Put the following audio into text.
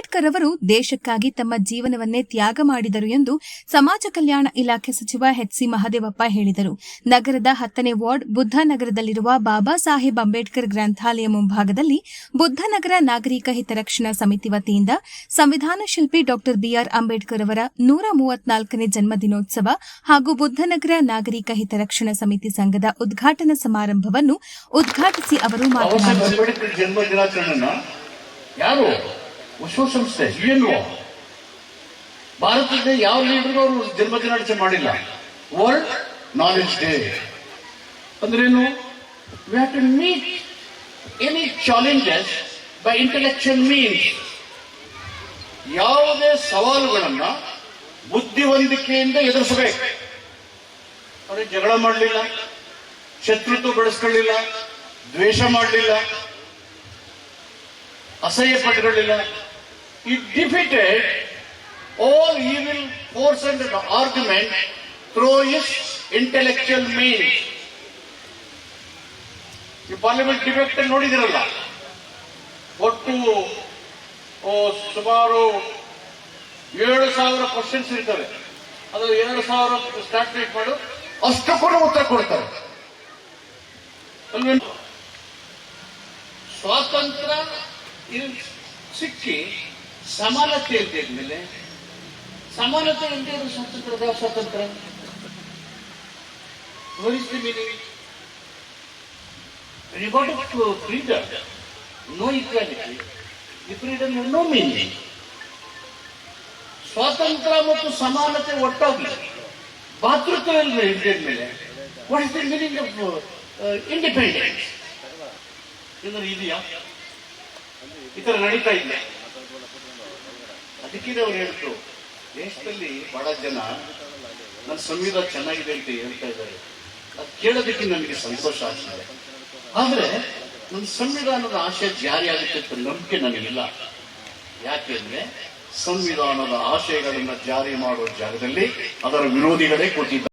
ಅಂಬೇಡ್ಕರ್ ಅವರು ದೇಶಕ್ಕಾಗಿ ತಮ್ಮ ಜೀವನವನ್ನೇ ತ್ಯಾಗ ಮಾಡಿದರು ಎಂದು ಸಮಾಜ ಕಲ್ಯಾಣ ಇಲಾಖೆ ಸಚಿವ ಎಚ್ ಸಿ ಮಹದೇವಪ್ಪ ಹೇಳಿದರು. ನಗರದ ಹತ್ತನೇ ವಾರ್ಡ್ ಬುದ್ಧನಗರದಲ್ಲಿರುವ ಬಾಬಾ ಸಾಹೇಬ್ ಅಂಬೇಡ್ಕರ್ ಗ್ರಂಥಾಲಯ ಮುಂಭಾಗದಲ್ಲಿ ಬುದ್ಧನಗರ ನಾಗರಿಕ ಹಿತರಕ್ಷಣಾ ಸಮಿತಿ ವತಿಯಿಂದ ಸಂವಿಧಾನ ಶಿಲ್ಪಿ ಡಾ ಬಿಆರ್ ಅಂಬೇಡ್ಕರ್ ಅವರ ನೂರ ಮೂವತ್ನಾಲ್ಕನೇ ಜನ್ಮದಿನೋತ್ಸವ ಹಾಗೂ ಬುದ್ಧನಗರ ನಾಗರಿಕ ಹಿತರಕ್ಷಣಾ ಸಮಿತಿ ಸಂಘದ ಉದ್ಘಾಟನಾ ಸಮಾರಂಭವನ್ನು ಉದ್ಘಾಟಿಸಿ ಅವರು ಮಾತನಾಡಿದರು. ಅಂಬೇಡ್ಕರ್ ಯು ಎನ್ ಓ ವಿಶ್ವಸಂಸ್ಥೆ ಭಾರತದ ಯಾವ ಲೀಡರ್ ಅವರು ಜನ್ಮ ದಿನಾಚರಣೆ ಮಾಡಿಲ್ಲ? ವರ್ಲ್ಡ್ ನಾಲೆಜ್ ಡೇ ಅಂದ್ರೇನು? We have meet any challenges by intellectual means ಯಾವುದೇ ಸವಾಲುಗಳನ್ನ ಬುದ್ಧಿವಂತಿಕೆಯಿಂದ ಎದುರಿಸಬೇಕು. ಅವರು ಜಗಳ ಮಾಡಲಿಲ್ಲ, ಶತ್ರುತ್ವ ಬೆಳೆಸ್ಕೊಳ್ಳಿಲ್ಲ, ದ್ವೇಷ ಮಾಡಲಿಲ್ಲ, ಅಸಹ್ಯ ಪಟ್ಕೊಳ್ಳಿಲ್ಲ it defeated all evil force and argument through is intellectual means. ಈ ಪಾರ್ಲಿಮೆಂಟ್ ಡಿಬೇಟ್ ನೋಡಿದಿರಲ್ಲ? ಒಟ್ಟು ಸುಮಾರು ಏಳು ಸಾವಿರ ಕ್ವಶನ್ಸ್ ಇರ್ತವೆ. ಅದು ಎರಡು ಸಾವಿರ ಸ್ಟಾರ್ಟ್ ಮಾಡು. ಅಷ್ಟಕ್ಕೂ ಉತ್ತರ ಕೊಡ್ತಾರೆ. ಸ್ವಾತಂತ್ರ್ಯ ಸಿಕ್ಕಿ ಸಮಾನತೆ ಇಲ್ದಿದ್ಮೇಲೆ ಸಮಾನತೆ ಇಲ್ಲದೆ ಇರೋ ಸ್ವಾತಂತ್ರ್ಯದ ಸ್ವಾತಂತ್ರ್ಯ What is the meaning? When you got to freedom. ಸ್ವಾತಂತ್ರ್ಯ ಮತ್ತು ಸಮಾನತೆ ಒಟ್ಟಾಗಿ ಭಾತೃತ್ವ ಇಲ್ಲದೆ ಮೇಲೆ what is the meaning of independence ಇದೆಯಾ? ಈ ನಡೀತಾ ಇಲ್ಲ ಅದಕ್ಕೆ ಅವ್ರು ಹೇಳ್ತು, ದೇಶದಲ್ಲಿ ಬಹಳ ಜನ ನನ್ನ ಸಂವಿಧಾನ ಚೆನ್ನಾಗಿದೆ ಅಂತ ಹೇಳ್ತಾ ಇದ್ದಾರೆ. ಅದು ಕೇಳೋದಕ್ಕೆ ನನಗೆ ಸಂತೋಷ ಆಗ್ತದೆ. ಆದ್ರೆ ನನ್ನ ಸಂವಿಧಾನದ ಆಶಯ ಜಾರಿ ಆಗುತ್ತೆ ಅಂತ ನಂಬಿಕೆ ನನಗಿಲ್ಲ. ಯಾಕೆಂದ್ರೆ ಸಂವಿಧಾನದ ಆಶಯಗಳನ್ನ ಜಾರಿ ಮಾಡುವ ಜಾಗದಲ್ಲಿ ಅದರ ವಿರೋಧಿಗಳೇ ಕೂತಿದ್ದಾರೆ